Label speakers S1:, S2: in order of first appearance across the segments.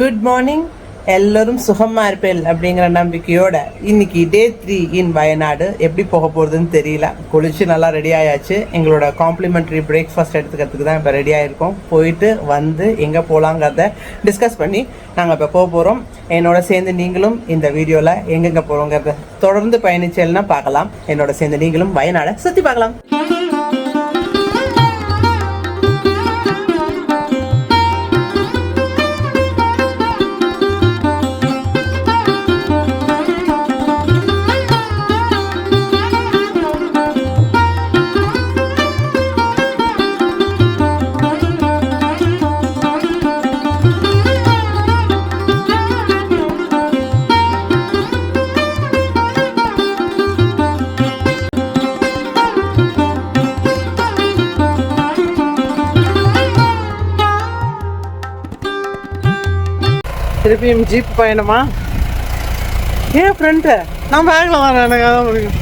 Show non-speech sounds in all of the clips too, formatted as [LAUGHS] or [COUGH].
S1: Good morning எல்லோரும் சுகமாக இருப்பேன் அப்படிங்கிற நம்பிக்கையோட இன்னைக்கு டே த்ரீ இன் வயநாடு எப்படி போக போகிறதுன்னு தெரியல. குளிச்சு நல்லா ரெடி ஆயாச்சு. எங்களோட காம்ப்ளிமெண்ட்ரி பிரேக்ஃபாஸ்ட் எடுத்துக்கிறதுக்கு தான் இப்போ ரெடி ஆகிருக்கோம் போயிட்டு வந்து எங்கே போகலாங்கிறத டிஸ்கஸ் பண்ணி நாங்கள் இப்போ போக போகிறோம் என்னோட சேர்ந்து நீங்களும் இந்த வீடியோவில் எங்கெங்கே போகிறோங்கிறத தொடர்ந்து பயணிச்சேன்னா பார்க்கலாம். என்னோட சேர்ந்து நீங்களும் வயநாடை சுற்றி பார்க்கலாம். திருப்பியும் ஜீப் பயணமா? ஏன் ஃப்ரெண்டு நான் பேக்கில் வரேன் எனக்கு அதான் முடியும்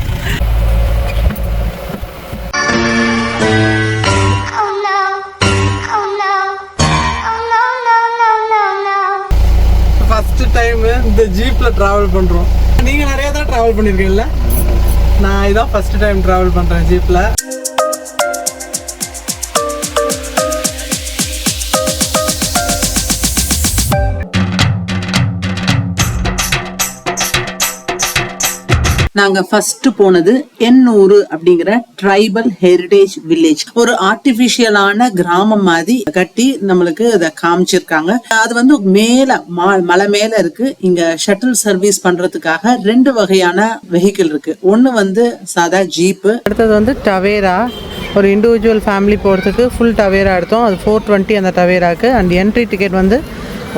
S1: டைம் இந்த ஜீப்பில் ட்ராவல் பண்ணுறோம் நீங்கள் நிறைய தான் ட்ராவல் பண்ணியிருக்கீங்கல்ல நான் இதான் ஃபர்ஸ்ட் டைம் ட்ராவல் பண்ணுறேன் ஜீப்பில் நாங்க ஃபர்ஸ்ட் போனது எண்ணூறு அப்படிங்கிற ட்ரைபல் ஹெரிடேஜ் வில்லேஜ் ஒரு ஆர்டிபிஷியலான கிராமம் மாதிரி கட்டி நம்மளுக்கு அதை காமிச்சிருக்காங்க. அது வந்து மேல மா- மலை மேல இருக்கு. இங்க ஷட்டில் சர்வீஸ் பண்றதுக்காக ரெண்டு வகையான வெஹிக்கிள் இருக்கு. ஒன்னு வந்து சாதா ஜீப்பு அடுத்தது வந்து டவேரா ஒரு இண்டிவிஜுவல் ஃபேமிலி போகிறதுக்கு ஃபுல் டவேரா எடுத்தோம். அது ஃபோர் டுவெண்ட்டி அந்த டவேராக்கு அண்ட் என்ட்ரி டிக்கெட் வந்து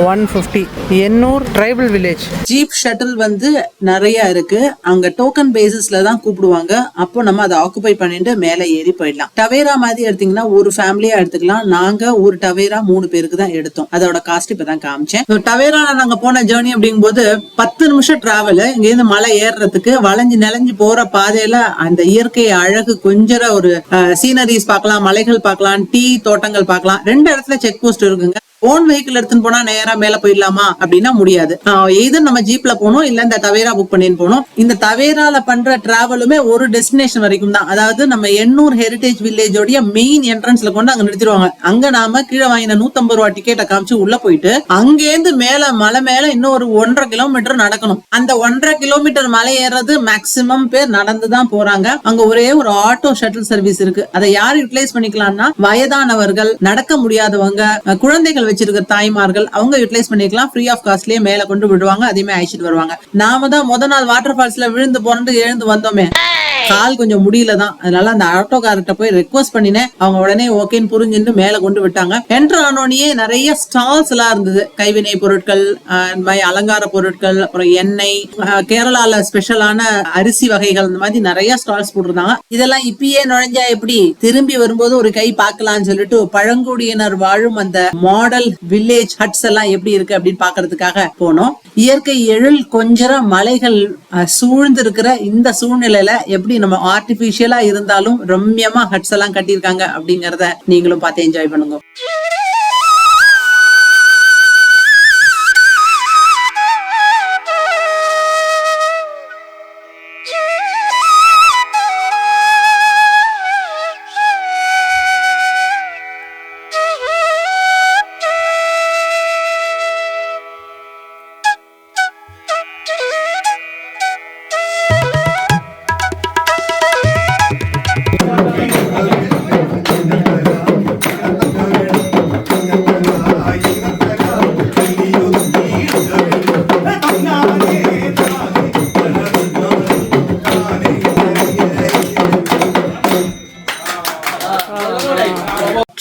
S1: one fifty. Ennur tribal village jeep shuttle வந்து நிறைய இருக்கு. அங்க டோக்கன் பேசிஸ்ல தான் கூப்பிடுவாங்க. அப்போ நம்ம அதை ஆக்குபை பண்ணிட்டு மேலே ஏறி போயிடலாம். டவேரா மாதிரி எடுத்தீங்கன்னா ஒரு ஃபேமிலியா எடுத்துக்கலாம். நாங்க ஒரு டவேரா மூணு பேருக்கு தான் எடுத்தோம். அதோட காஸ்ட் இப்பதான் காமிச்சேன். டவேரா டவேரால நாங்க போன ஜேர்னி அப்படிங்கும்போது பத்து நிமிஷம் டிராவல் இங்கேருந்து மலை ஏறுறதுக்கு வளைஞ்சு நெளைஞ்சு போற பாதையில அந்த இயற்கை அழகு கொஞ்சர ஒரு சீனரிஸ் பார்க்கலாம் மலைகள் பார்க்கலாம் டீ தோட்டங்கள் பார்க்கலாம். ரெண்டு இடத்துல செக் போஸ்ட் இருக்குங்க. ஓன் வெஹிக்கிள் எடுத்துன்னு போனா நேரா மேல போயிடலாமா? அப்படின்னா முடியாது. எது நம்ம ஜீப்ல போனோம் இல்ல இந்த தவேரா புக் பண்ணின்னு போனோம் இந்த தவேரால பண்ற டிராவலுமே ஒரு டெஸ்டினேஷன் வரைக்கும் தான். அதாவது நம்ம எண்ணூர் ஹெரிடேஜ் வில்லேஜோடைய மெயின் என்ட்ரன்ஸ்ல கொண்டு அங்க நிறுத்திடுவாங்க. அங்க நாம கீழே வாங்கின நூத்தம்பது ரூபா டிக்கெட்டை காமிச்சு உள்ள போயிட்டு அங்கேருந்து மேல மலை மேல இன்னும் ஒரு ஒன்றரை கிலோமீட்டர் நடக்கணும். அந்த ஒன்றரை கிலோமீட்டர் மலை ஏறது மேக்சிமம் பேர் நடந்து தான் போறாங்க. அங்க ஒரே ஒரு ஆட்டோ ஷட்டில் சர்வீஸ் இருக்கு. அதை யார் யூட்டிலைஸ் பண்ணிக்கலாம்னா வயதானவர்கள் நடக்க முடியாதவங்க குழந்தைகள் குழந்தைகள் தாய்மார்கள் அவங்க யூட்டிலைஸ் பண்ணிக்கலாம். ஃப்ரீ ஆஃப் காஸ்ட்லயே மேல கொண்டு விடுவாங்க அதையுமே அழைச்சிட்டு வருவாங்க. நாம தான் முத நாள் வாட்டர் ஃபால்ஸ்ல விழுந்து போனது எழுந்து வந்தோமே. கால் கொஞ்சம் முடியல தான் அதனால அந்த ஆட்டோக்காரர்கிட்ட போய் ரெக்வஸ்ட் பண்ணினேன். அவங்க உடனே ஓகேன்னு புரிஞ்சுட்டு மேல கொண்டு விட்டாங்க. என்ட்ரு ஆனோடனே நிறைய ஸ்டால்ஸ் எல்லாம் இருந்தது. கைவினை பொருட்கள் அஹ், அலங்கார பொருட்கள் அப்புறம் எண்ணெய் கேரளால ஸ்பெஷலான அரிசி வகைகள் இந்த மாதிரி நிறைய ஸ்டால்ஸ் போட்டிருந்தாங்க. இதெல்லாம் இப்பயே நுழைஞ்சா எப்படி? திரும்பி வரும்போது ஒரு கை பார்க்கலாம்னு சொல்லிட்டு பழங்குடியினர் வாழும் அந்த மாடல் வில்லேஜ் ஹட்ஸ் எல்லாம் எப்படி இருக்கு அப்படின்னு பாக்குறதுக்காக போனோம். இயற்கை எழில் கொஞ்சம் மலைகள் சூழ்ந்து இருக்கிற இந்த சூழ்நிலையில எப்படி நம்ம ஆர்டிபிஷியலா இருந்தாலும் ரம்யமா ஹட்ஸ் எல்லாம் கட்டியிருக்காங்க அப்படிங்கறத நீங்களும் பார்த்து என்ஜாய் பண்ணுங்க.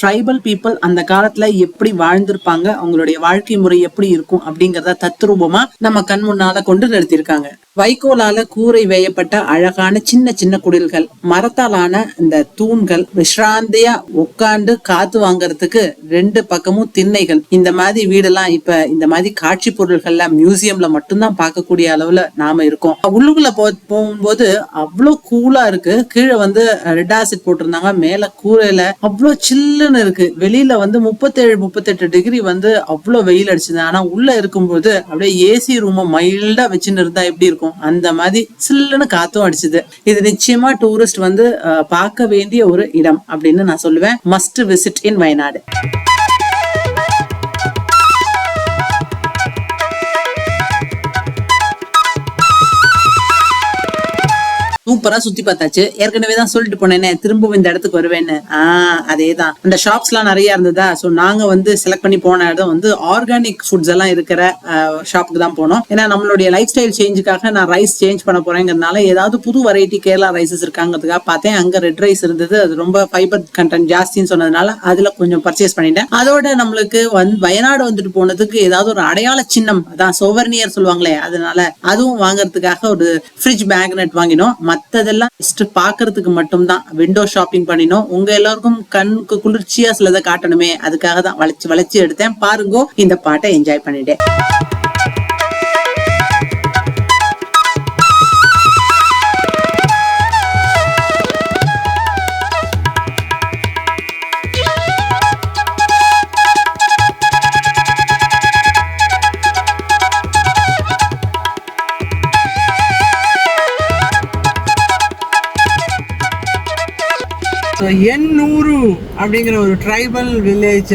S1: ட்ரைபல் பீப்புள் அந்த காலத்துல எப்படி வாழ்ந்திருப்பாங்க அவங்களுடைய வாழ்க்கை முறை எப்படி இருக்கும் அப்படிங்கறத தத்ரூபமா நம்ம கண் முன்னால கொண்டு நிறுத்தியிருக்காங்க. வைக்கோலால கூரை வேயப்பட்ட அழகான சின்ன சின்ன குடில்கள் மரத்தாலான இந்த தூண்கள் விஷ்ராந்தியா உட்காந்து காத்து வாங்கறதுக்கு ரெண்டு பக்கமும் திண்ணைகள். இந்த மாதிரி வீடெல்லாம் இப்ப இந்த மாதிரி காட்சி பொருள்கள்ல மியூசியம்ல மட்டும்தான் பார்க்கக்கூடிய அளவுல நாம இருக்கோம். உள்ளுக்குள்ள போ போகும்போது அவ்வளவு கூலா இருக்கு. கீழே வந்து ரெட் ஆசிட் போட்டிருந்தாங்க. மேல கூரையில அவ்வளவு சில்லுன்னு இருக்கு. வெளியில வந்து முப்பத்தேழு முப்பத்தெட்டு டிகிரி வந்து அவ்வளவு வெயில் அடிச்சது. ஆனா உள்ள இருக்கும்போது அப்படியே ஏசி ரூம மைல்டா வச்சுன்னு இருந்தா எப்படி இருக்கும்? அந்த மாதிரி சில்லுன்னு காத்தும் அடிச்சுது. இது நிச்சயமா டூரிஸ்ட் வந்து பார்க்க வேண்டிய ஒரு இடம் அப்படின்னு நான் சொல்லுவேன். மஸ்ட் விசிட் இன் வயநாடு சூப்பரா சுத்தி பார்த்தாச்சு. ஏற்கனவே தான் சொல்லிட்டு போனேனே திரும்பவும் இந்த இடத்துக்கு வருவேன்னு. ஆஹ் அதேதான். அந்த ஷாப்ஸ் எல்லாம் நிறைய இருந்ததா? சோ நாங்க வந்து செலக்ட் பண்ணி போன இடம் வந்து ஆர்கானிக் ஃபுட்ஸ் எல்லாம் இருக்கிற ஷாப்புக்கு தான் போனோம். ஏன்னா நம்மளுடைய லைஃப் ஸ்டைல் சேஞ்சுக்காக நான் ரைஸ் சேஞ்ச் பண்ண போறேங்கிறதுனால ஏதாவது புது வெரைட்டி கேரளா ரைசஸ் இருக்காங்கிறதுக்காக பார்த்தேன். அங்க ரெட் ரைஸ் இருந்தது. அது ரொம்ப ஃபைபர் கண்டென்ட் ஜாஸ்தின்னு சொன்னதுனால அதுல கொஞ்சம் பர்ச்சேஸ் பண்ணிட்டேன். அதோட நம்மளுக்கு வந்து வயநாடு வந்துட்டு போனதுக்கு ஏதாவது ஒரு அடையாள சின்னம் அதான் சோவர்னியர் சொல்லுவாங்களே அதனால அதுவும் வாங்குறதுக்காக ஒரு ஃப்ரிட்ஜ் மேக்னெட் வாங்கினோம். மத்ததெல்லாம் ஜஸ்ட் பாக்குறதுக்கு மட்டும்தான். விண்டோ ஷாப்பிங் பண்ணினோம். உங்க எல்லாருக்கும் கண்ணுக்கு குளிர்ச்சியா சிலதை காட்டணுமே. அதுக்காக தான் வளைச்சு வளைச்சு எடுத்தேன். பாருங்க இந்த பாட்டை என்ஜாய் பண்ணிட்டேன்.
S2: ஸோ எண்ணூறு அப்படிங்கிற ஒரு ட்ரைபல் வில்லேஜ்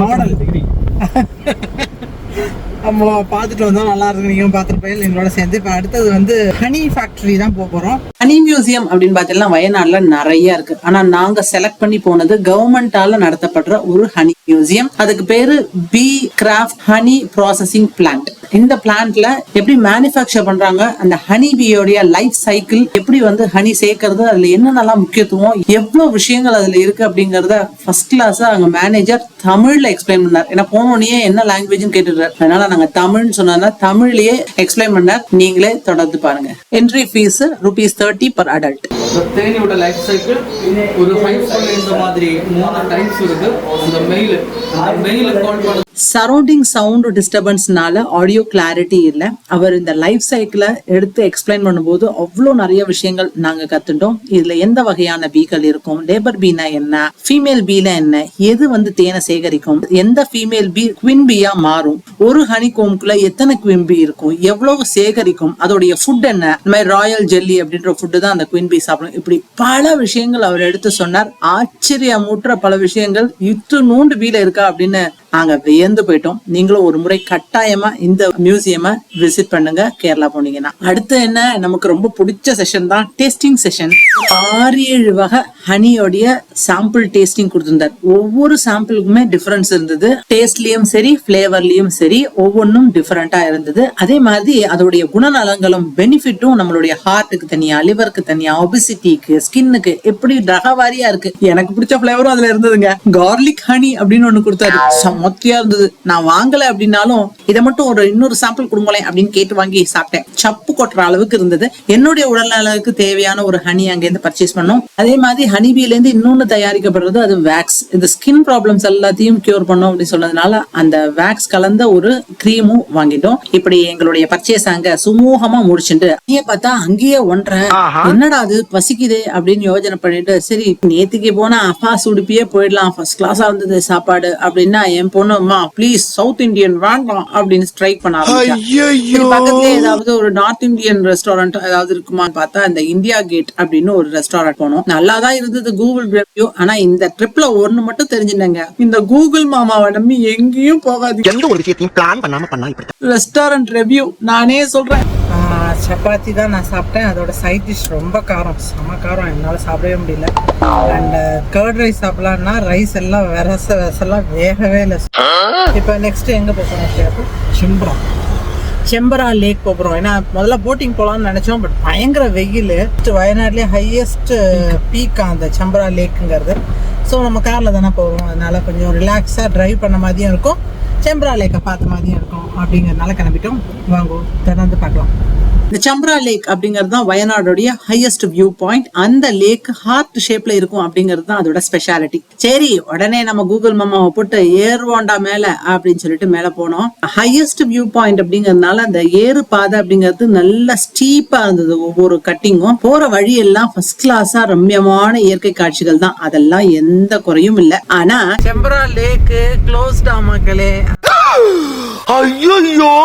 S2: மாடல் நம்ம பார்த்துட்டு வந்தோம் நல்லா இருக்கு நீங்களும் பார்த்துட்டு எங்களோட சேர்ந்து இப்போ அடுத்தது வந்து ஹனி ஃபேக்டரி தான் போக போகிறோம்
S1: ஹனி மியூசியம் அப்படின்னு பார்த்தீங்கன்னா வயநாடுல நிறைய இருக்கு. ஆனா நாங்க செலக்ட் பண்ணி போனது கவர்மெண்டால நடத்தப்படுற ஒரு ஹனி மியூசியம் அதுக்கு பேரு bee craft honey processing plant இந்த பிளான்ட்ல எப்படி மேனுஃபேக்சர் பண்றாங்க? அந்த ஹனி பீயோடைய லைஃப் சைக்கிள் எப்படி வந்து ஹனி சேர்க்கறது? அதுல என்னென்னலாம் முக்கியத்துவம்? எவ்வளவு விஷயங்கள் அதுல இருக்கு அப்படிங்கறத ஃபர்ஸ்ட் கிளாஸ் அங்க மேனேஜர் தமிழ்ல எக்ஸ்பிளைன் பண்ணார். ஏன்னா போனோடனே என்ன லாங்குவேஜ்னு கேட்டுட்டார் அதனால நாங்க தமிழ்னு சொன்னா தமிழ்லயே எக்ஸ்பிளைன் பண்ணார். நீங்களே தொடர்ந்து பாருங்க. Entry fees rupees thirty per adult
S3: தேனியோட life cycle ஒரு ஹைஃபுல் இந்த மாதிரி மூணு டைம்ஸ் இருக்கு. அந்த மெயில் அந்த மெயில் கால் பண்ண
S1: சரௌண்டிங் சவுண்ட் டிஸ்டர்பன்ஸ்னால ஆடியோ கிளாரிட்டி இல்லை. அவர் இந்த லைஃப் சைக்கிளை எடுத்து எக்ஸ்பிளைன் பண்ணும்போது அவ்வளோ நிறைய விஷயங்கள் நாங்கள் கற்றுட்டோம் இதில் எந்த வகையான பீக்கள் இருக்கும்? லேபர் பீனா என்ன? ஃபீமேல் பீனா என்ன? எது வந்து தேனை சேகரிக்கும்? எந்த ஃபீமேல் பீ குவின் பீயா மாறும்? ஒரு ஹனி கோம்குள்ள எத்தனை குவின் பீ இருக்கும்? எவ்வளவு சேகரிக்கும்? அதோடைய ஃபுட் என்ன? இந்த மாதிரி ராயல் ஜெல்லி அப்படின்ற ஃபுட்டு தான் அந்த குவின் பீ சாப்பிடும். இப்படி பல விஷயங்கள் அவர் எடுத்து சொன்னார். ஆச்சரியமூற்ற பல விஷயங்கள். இத்து நூண்டு பீல இருக்கா அப்படின்னு நாங்க வியந்து போயிட்டோம். நீங்களும் ஒரு முறை கட்டாயமா இந்த மியூசியம விசிட் பண்ணுங்க கேரளா போனீங்கன்னா. அடுத்து என்ன? நமக்கு ரொம்ப பிடிச்ச செஷன் தான் டேஸ்டிங் செஷன் ஆறு ஏழு வகை ஹனியோடைய சாம்பிள் டேஸ்டிங் கொடுத்திருந்தார். ஒவ்வொரு சாம்பிளுக்குமே டிஃபரன்ஸ் இருந்தது. டேஸ்ட்லயும் சரி பிளேவர்லயும் சரி ஒவ்வொன்றும் டிஃபரெண்டா இருந்தது. அதே மாதிரி அதோடைய குணநலங்களும் பெனிஃபிட்டும் நம்மளுடைய ஹார்ட்டுக்கு தனியா லிவருக்கு தனியா ஒபிசிட்டிக்கு ஸ்கின்னுக்கு எப்படி ரகவாரியா இருக்கு. எனக்கு பிடிச்ச பிளேவரும் அதுல இருந்ததுங்க. கார்லிக் ஹனி அப்படின்னு ஒண்ணு கொடுத்தாரு. செம்மத்தியா இருந்தது. நான் வாங்கல அப்படின்னாலும் இதை மட்டும் ஒரு இன்னொரு சாம்பிள் கொடுங்களேன் அப்படின்னு கேட்டு வாங்கி சாப்பிட்டேன். சப்பு கொட்டுற அளவுக்கு இருந்தது. என்னுடைய உடல் அளவுக்கு தேவையான ஒரு ஹனி அங்கேருந்து பர்ச்சேஸ் பண்ணோம். அதே மாதிரி ஹனிபீல இருந்து இன்னொன்னு தயாரிக்கப்படுறது அது வேக்ஸ் இந்த ஸ்கின் ப்ராப்ளம்ஸ் எல்லாத்தையும் கியூர் பண்ணும் அப்படின்னு சொன்னதுனால அந்த வேக்ஸ் கலந்த ஒரு கிரீமும் வாங்கிட்டோம். இப்படி எங்களுடைய பர்ச்சேஸ் அங்க சுமூகமா முடிச்சுட்டு அங்கேயே பார்த்தா அங்கேயே ஒன்றரை. என்னடா அது பசிக்குதே அப்படின்னு யோசனை பண்ணிட்டு சரி நேத்துக்கு போனா அப்பா சுடுப்பியே போயிடலாம். ஃபர்ஸ்ட் கிளாஸா இருந்தது சாப்பாடு அப்படின்னா என் பொண்ணு அம்மா ப்ளீஸ் சவுத் இந்தியன் வேண்டாம் அப்படின்னு ஸ்ட்ரைக் பண்ண ஆரம்பிச்சா. சரி, பக்கத்துலயே ஏதாவது ஒரு நார்த் இந்தியன் ரெஸ்டாரண்ட் ஏதாவது இருக்குமான்னு பார்த்தா இந்த இந்தியா கேட் அப்படின்னு ஒரு ரெஸ்டாரண்ட் போனோம். நல்லா தான் இருந்தது கூகுள் ரிவ்யூ ஆனா இந்த ட்ரிப்ல ஒண்ணு மட்டும் தெரிஞ்சுட்டேங்க. இந்த கூகுள் மாமாவை நம்பி எங்கேயும் போகாதீங்க.
S4: எந்த ஒரு விஷயத்தையும் பிளான் பண்ணாம பண்ணா இப்படி
S1: ரெஸ்டாரண்ட் ரிவ்யூ நானே சொல்றேன்.
S2: சப்பாத்தி தான் நான் சாப்பிட்டேன். அதோட சைட் டிஷ் ரொம்ப காரம். செம காரம். என்னால் சாப்பிடவே முடியல. அண்ட் கர்ட் ரைஸ் சாப்பிடலான்னா ரைஸ் எல்லாம் விரச விரசெல்லாம் வேகவே இல்லை. இப்போ நெக்ஸ்ட் எங்கே போகிறோம் சிம்பரம் செம்பரா. லேக் போகிறோம் ஏன்னா முதல்ல போட்டிங் போகலாம்னு நினச்சோம் பட் பயங்கர வெயில். வயநாட்லேயே ஹையஸ்ட் பீக் அந்த செம்பரா லேக்குங்கிறது ஸோ நம்ம காரில் தானே போகிறோம் அதனால கொஞ்சம் ரிலாக்ஸாக டிரைவ் பண்ண மாதிரியும் இருக்கும். செம்பரா லேக்கை பார்த்த மாதிரியும் இருக்கும். அப்படிங்கறதுனால கிளம்பிட்டோம். வாங்கோ திறந்து பார்க்கலாம்.
S1: இந்த சம்பரா லேக் அப்படிங்கிறது தான் வயநாடோடைய ஹையஸ்ட் வியூ பாயிண்ட் அந்த லேக் ஹார்ட் ஷேப்ல இருக்கும் அப்படிங்கிறது தான் அதோட ஸ்பெஷாலிட்டி சரி உடனே நம்ம கூகுள் மாமாவை போட்டு ஏறுவோண்டா மேல அப்படின்னு சொல்லிட்டு மேல போனோம். ஹையஸ்ட் வியூ பாயிண்ட் அப்படிங்கறதுனால அந்த ஏறு பாதை அப்படிங்கிறது நல்ல ஸ்டீப்பா இருந்தது ஒவ்வொரு கட்டிங்கும் போற வழி எல்லாம் ஃபர்ஸ்ட் கிளாஸா ரம்யமான இயற்கை காட்சிகள் தான். அதெல்லாம் எந்த குறையும் இல்லை. ஆனா
S2: செம்பரா லேக்கு க்ளோஸ்டா மக்களே.
S4: ஐயோ [LAUGHS]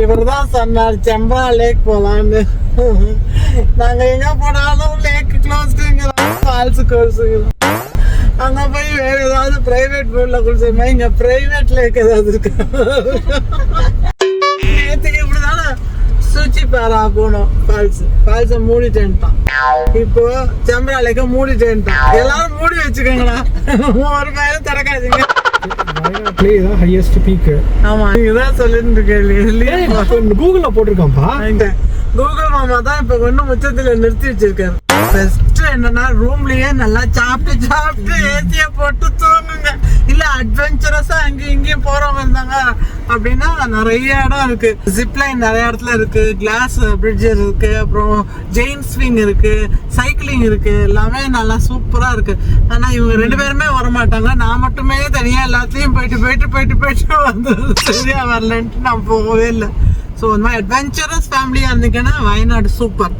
S2: இவர் தான் சொன்னார் செம்பரா லேக் போலான்னு [LAUGHS] நாங்க எங்க போனாலும் லேக் க்ளோஸ்டுங்கிறோம் ஃபால்ஸ் கோர்ஸுங்கிறோம் அங்க போய் வேற ஏதாவது பிரைவேட் பூல்ல குளிச்சோமா இங்க பிரைவேட் லேக் ஏதாவது இருக்கு. [LAUGHS] நேத்துக்கு இப்படிதானே சுச்சி பாரா போனோம் ஃபால்ஸ் ஃபால்ஸை மூடிட்டேன்ட்டான். இப்போ செம்பரா லேக்க மூடிட்டேன்ட்டான். எல்லாரும் மூடி வச்சுக்கோங்களா ஒரு பையனும் திறக்காதீங்க.
S5: வயநாட்டிலே இதான் ஹையஸ்ட் பீக்கு
S2: ஆமா. நீங்க தான் சொல்லிட்டு இருக்கீங்க
S5: கூகுள்ல போட்டிருக்கான்ப்பா.
S2: இந்த கூகுள் மாமா தான் இப்ப ஒண்ணு முச்சத்துல நிறுத்தி வச்சிருக்காரு. என்னன்னா ரூம்லயே நல்லா சாப்பிட்டு சாப்பிட்டு ஏசிய போட்டு தூங்குங்க. இல்ல அட்வென்ச்சரஸா அங்கேயும் இங்கேயும் போறவங்க இருந்தாங்க அப்படின்னா நிறைய இடம் இருக்கு. ஜிப்லைன் நிறைய இடத்துல இருக்கு. கிளாஸ் பிரிட்ஜ் uh, இருக்கு. அப்புறம் ஜெயின் ஸ்விங் இருக்கு. சைக்கிளிங் இருக்கு. எல்லாமே நல்லா சூப்பரா இருக்கு. ஆனா இவங்க ரெண்டு பேருமே வர மாட்டாங்க நான் மட்டுமே தனியா எல்லாத்தையும் போயிட்டு போயிட்டு போயிட்டு போயிட்டு வந்து சரியா வரலன்ட்டு நான் போகவே இல்லை. ஸோ இந்த மாதிரி அட்வென்ச்சரஸ் ஃபேமிலியாக இருந்தீங்கன்னா வயநாடு சூப்பர்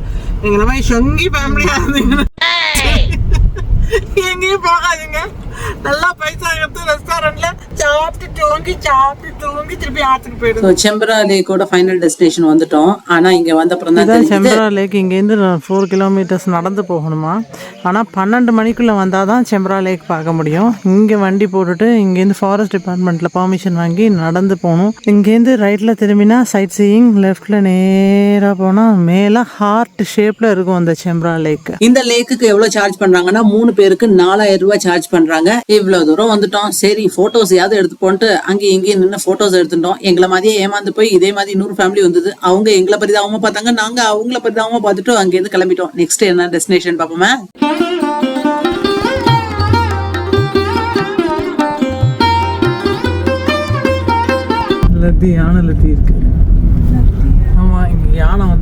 S2: எங்களை மாதிரி சொங்கி ஃபேமிலியாக இருந்தீங்கன்னா எங்கேயும் போகாதீங்க. நல்லா பைசா எடுத்து ரெஸ்டாரண்ட்ல சாப்பிட்டு தூங்கி சாப்பிட்டு தூங்கி திருப்பி ஆற்றுக்கு போயிடுங்க
S1: So, செம்பரா லேக்கோட ஃபைனல் டெஸ்டினேஷன் வந்துட்டோம். ஆனா இங்க வந்த அப்புறம் தான்
S2: செம்பரா லேக் இங்கேருந்து ஃபோர் கிலோமீட்டர்ஸ் நடந்து போகணுமா? ஆனால் பன்னெண்டு மணிக்குள்ளே வந்தால் தான் செம்பரா லேக் பார்க்க முடியும். இங்கே வண்டி போட்டுட்டு இங்கேருந்து ஃபாரஸ்ட் டிபார்ட்மெண்ட்டில் பர்மிஷன் வாங்கி நடந்து போகணும். இங்கேருந்து ரைட்டில் திரும்பினா சைட் சீயிங் லெஃப்டில் நேராக போனால் மேலே ஹார்ட் ஷேப்பில் இருக்கும் அந்த செம்பரா லேக்
S1: இந்த லேக்குக்கு எவ்வளவு சார்ஜ் பண்றாங்கன்னா மூணு பேருக்கு நாலாயிரம் ரூபாய் சார்ஜ் பண்றாங்க. இவ்வளவு தூரம் வந்துட்டோம். சரி போட்டோஸ் யாவது எடுத்து போன்ட்டு அங்கேயும் இங்கேயும் நின்று போட்டோஸ் எடுத்துட்டோம். எங்களை மாதிரியே ஏமாந்து போய் இதே மாதிரி இன்னொரு ஃபேமிலி வந்தது. அவங்க எங்களை பரிதாபமா பார்த்தாங்க. நாங்க அவங்கள பரிதாபமா பார்த்துட்டு அங்கேருந்து கிளம்பிட்டோம். நெக்ஸ்ட் என்ன டெஸ்டினேஷன் பார்ப்போமா?
S2: லத்தி யானை லத்தி இருக்கு. ஆமாம் இங்கே யானை டவுட்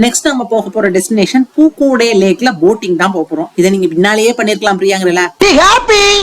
S1: நெக்ஸ்ட் நம்ம போக போற டெஸ்டினேஷன் பூக்கூடே லேக்ல போட்டிங் தான் போக போறோம். இதை நீங்க பின்னாலேயே பண்ணிருக்கலாம் பிரியாங்கிறல.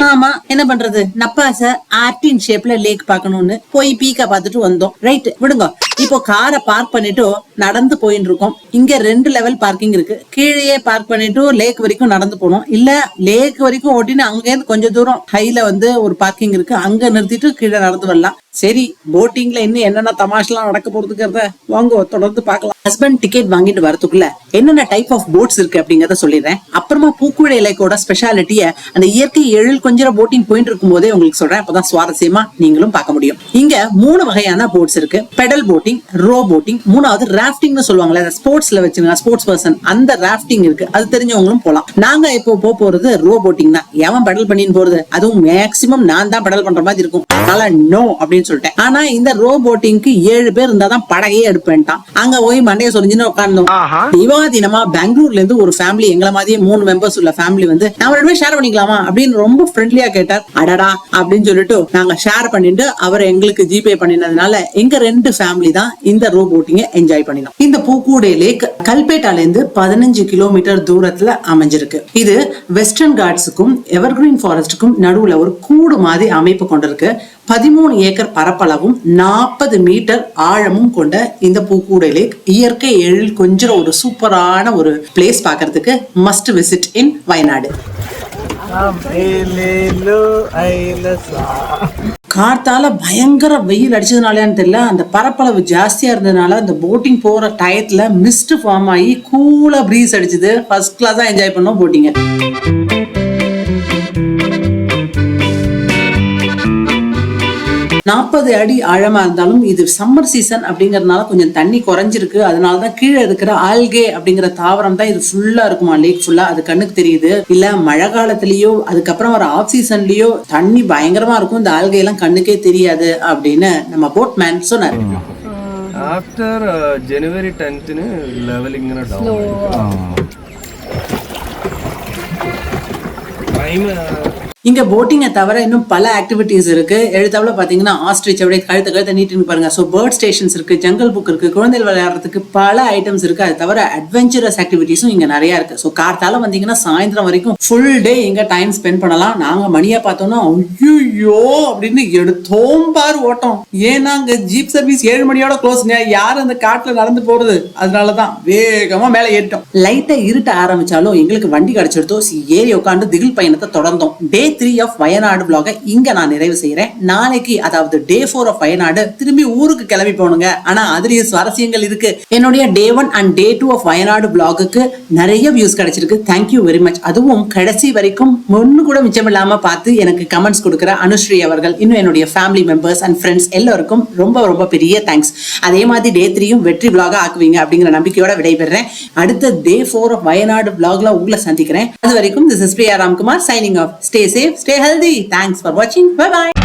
S1: ஆமா என்ன பண்றது? நப்பாச ஆர்டின் ஷேப்ல லேக் பார்க்கணும்னு போய் பீக்கா பார்த்துட்டு வந்தோம். ரைட் விடுங்க. இப்போ காரை பார்க் பண்ணிட்டு நடந்து போயிட்டு இருக்கோம். இங்க ரெண்டு லெவல் பார்க்கிங் இருக்கு. கீழேயே பார்க் பண்ணிட்டு லேக் வரைக்கும் நடந்து போகணும். இல்ல லேக் வரைக்கும் ஓட்டின்னு அங்கேருந்து கொஞ்சம் தூரம் ஹைல வந்து ஒரு பார்க்கிங் இருக்கு. அங்க நிறுத்திட்டு கீழே நடந்து வரலாம். சரி போட்டிங்ல இன்னும் என்னென்ன தமாஷெல்லாம் நடக்க போறதுங்கிறத வாங்க தொடர்ந்து பார்க்கலாம். ஹஸ்பண்ட் டிக்கெட் வாங்கிட்டு வரதுக்குள்ள என்னென்ன டைப் ஆஃப் போட்ஸ் இருக்கு அப்படிங்கறத சொல்லிடுறேன். அப்புறமா பூக்குழ இலைக்கோட ஸ்பெஷாலிட்டிய அந்த இயற்கை எழில் கொஞ்சம் போட்டிங் போயிட்டு இருக்கும் போதே உங்களுக்கு சொல்றேன். அப்பதான் சுவாரஸ்யமா நீங்களும் பார்க்க முடியும். இங்க மூணு வகையான போட்ஸ் இருக்கு. பெடல் போட்டிங் ரோ போட்டிங் மூணாவது ராஃப்டிங்னு சொல்லுவாங்கல்ல ஸ்போர்ட்ஸ்ல வச்சுங்க ஸ்போர்ட்ஸ் பர்சன் அந்த ராஃப்டிங் இருக்கு. அது தெரிஞ்சவங்களும் போலாம். நாங்க இப்போ போக போறது ரோ போட்டிங் தான். எவன் பெடல் பண்ணின்னு போறது? அதுவும் மேக்சிமம் நான் தான் பெடல் பண்ற மாதிரி இருக்கும். அதனால நோ அப்படின்னு சொல்லிட்டேன். ஆனா இந்த ரோ போட்டிங்க்கு ஏழு பேர் இருந்தா தான் படகையே எடுப்பேன்ட்டான். அங்க போய் மண்டைய சொரிஞ்சுன்னு உட்கார்ந்தோம் திவாதீனமா பெங்களூர்ல இருந்து ஒரு ஃபேமிலி எங்களை மாதிரியே மூணு மெம்பர்ஸ் உள்ள ஃபேமிலி வந்து நம்ம ரெண்டு பேரும் ஷேர் பண்ணிக்கலாமா? அப்படின்னு ரொம்ப ஃப்ரெண்ட்லியா கேட்டார். அடடா அப்படின்னு சொல்லிட்டு நாங்க ஷேர் பண்ணிட்டு அவர் எங்களுக்கு ஜிபே பண்ணினதுனால எங்க ரெண்டு ஃபேமிலி தான் இந்த ரோ போட்டிங்க என்ஜாய் பண்ணினோம். இந்த பூக்கூடே லேக் கல்பேட்டால இருந்து பதினஞ்சு கிலோமீட்டர் தூரத்துல அமைஞ்சிருக்கு. இது வெஸ்டர்ன் காட்ஸுக்கும் எவர்கிரீன் ஃபாரஸ்டுக்கும் நடுவுல ஒரு கூடு மாதிரி அமைப்பு கொண்டிருக்கு. பதிமூணு ஏக்கர் பரப்பளவும் நாற்பது மீட்டர் ஆழமும் கொண்ட இந்த பூக்கூடை லேக் இயற்கை எழில் கொஞ்சம் ஒரு சூப்பரான ஒரு பிளேஸ் பார்க்கறதுக்கு மஸ்ட் விசிட் இன் வயநாடு. கார்த்தால பயங்கர வெயில் அடிச்சதுனாலயான்னு தெரியல அந்த பரப்பளவு ஜாஸ்தியா இருந்ததுனால அந்த போட்டிங் போற டயத்துல மிஸ்ட் ஃபார்ம் ஆகி கூலா ப்ரீஸ் அடிச்சது. ஃபர்ஸ்ட் கிளாஸா என்ஜாய் பண்ணோம் போட்டிங்க நாற்பது அடி ஆழமா இருந்தாலும் இது சம்மர் சீசன் அப்படிங்கறதுனால கொஞ்சம் தண்ணி குறைஞ்சிருக்கு. அதனாலதான் கீழே இருக்கிற ஆல்கே அப்படிங்கிற தாவரம் தான் இது ஃபுல்லா இருக்குமா? லேக் ஃபுல்லா அது கண்ணுக்கு தெரியுது. இல்ல மழை காலத்திலயோ அதுக்கப்புறம் வர ஆஃப் சீசன்லயோ தண்ணி பயங்கரமா இருக்கும். இந்த ஆல்கை எல்லாம் கண்ணுக்கே தெரியாது அப்படின்னு நம்ம போட்மேன் சொன்னார்.
S6: ఆఫ్టర్ జనవరి టెన్త్ లెవెల్ ఇంగిన డౌన్
S1: இங்க போட்டிங்கை தவிர இன்னும் பல ஆக்டிவிட்டிஸ் இருக்கு. எழுத்தாவில் பாத்தீங்கன்னா ஆஸ்ட்ரிச் அப்படியே கழுத்த கழுத்த நீட்டின்னு பாருங்க. ஸோ பேர்ட் ஸ்டேஷன்ஸ் இருக்கு ஜங்கல் புக் இருக்கு குழந்தைகள் விளையாடுறதுக்கு பல ஐட்டம்ஸ் இருக்கு. அது தவிர அட்வென்ச்சரஸ் ஆக்டிவிட்டிஸும் இங்க நிறைய இருக்கு. ஸோ கார்த்தால வந்தீங்கன்னா சாயந்தரம் வரைக்கும் ஃபுல் டே இங்க டைம் ஸ்பெண்ட் பண்ணலாம். நாங்க மணியா பார்த்தோம்னா ஐயோ அப்படின்னு எடுத்தோம் பார் ஓட்டம். ஏன்னா அங்க ஜீப் சர்வீஸ் ஏழு மணியோட க்ளோஸ் யார் அந்த காட்டுல நடந்து போறது. அதனாலதான் வேகமா மேல ஏறிட்டோம். லைட்டா இருட்ட ஆரம்பிச்சாலும் எங்களுக்கு வண்டி கிடைச்சிருத்தோ ஏறி உட்காந்து திகில் பயணத்தை தொடர்ந்தோம். டே த்ரீ ஆஃப் வயநாடு vlog-அ இங்க நான் நிறைவு செய்கிறேன் நாளைக்கு அதாவது டே ஃபோர் ஆஃப் வயநாடு திரும்பி ஊருக்கு கிளம்பி போகணுங்க. ஆனா அதுலயும் சுவாரஸ்யங்கள் இருக்கு. என்னுடைய day one and day two of Wayanad பிளாகுக்கு நிறைய வியூஸ் கிடைச்சிருக்கு. தேங்க்யூ வெரி மச் அதுவும் கடைசி வரைக்கும் ஒண்ணு கூட மிச்சம் இல்லாம பார்த்து எனக்கு கமெண்ட்ஸ் கொடுக்குற அனுஸ்ரீ அவர்கள் இன்னும் என்னுடைய ஃபேமிலி மெம்பர்ஸ் அண்ட் ஃப்ரெண்ட்ஸ் எல்லாருக்கும் ரொம்ப ரொம்ப பெரிய தேங்க்ஸ் அதே மாதிரி டே த்ரீயும் வெற்றி பிளாக ஆக்குவீங்க அப்படிங்கிற நம்பிக்கையோட விடைபெறேன். அடுத்த டே ஃபோர் ஆஃப் வயநாடு பிளாக்ல உங்களை சந்திக்கிறேன். அது வரைக்கும் this is Priya Ramkumar signing off stay safe stay healthy thanks for வாட்சிங் பை பாய்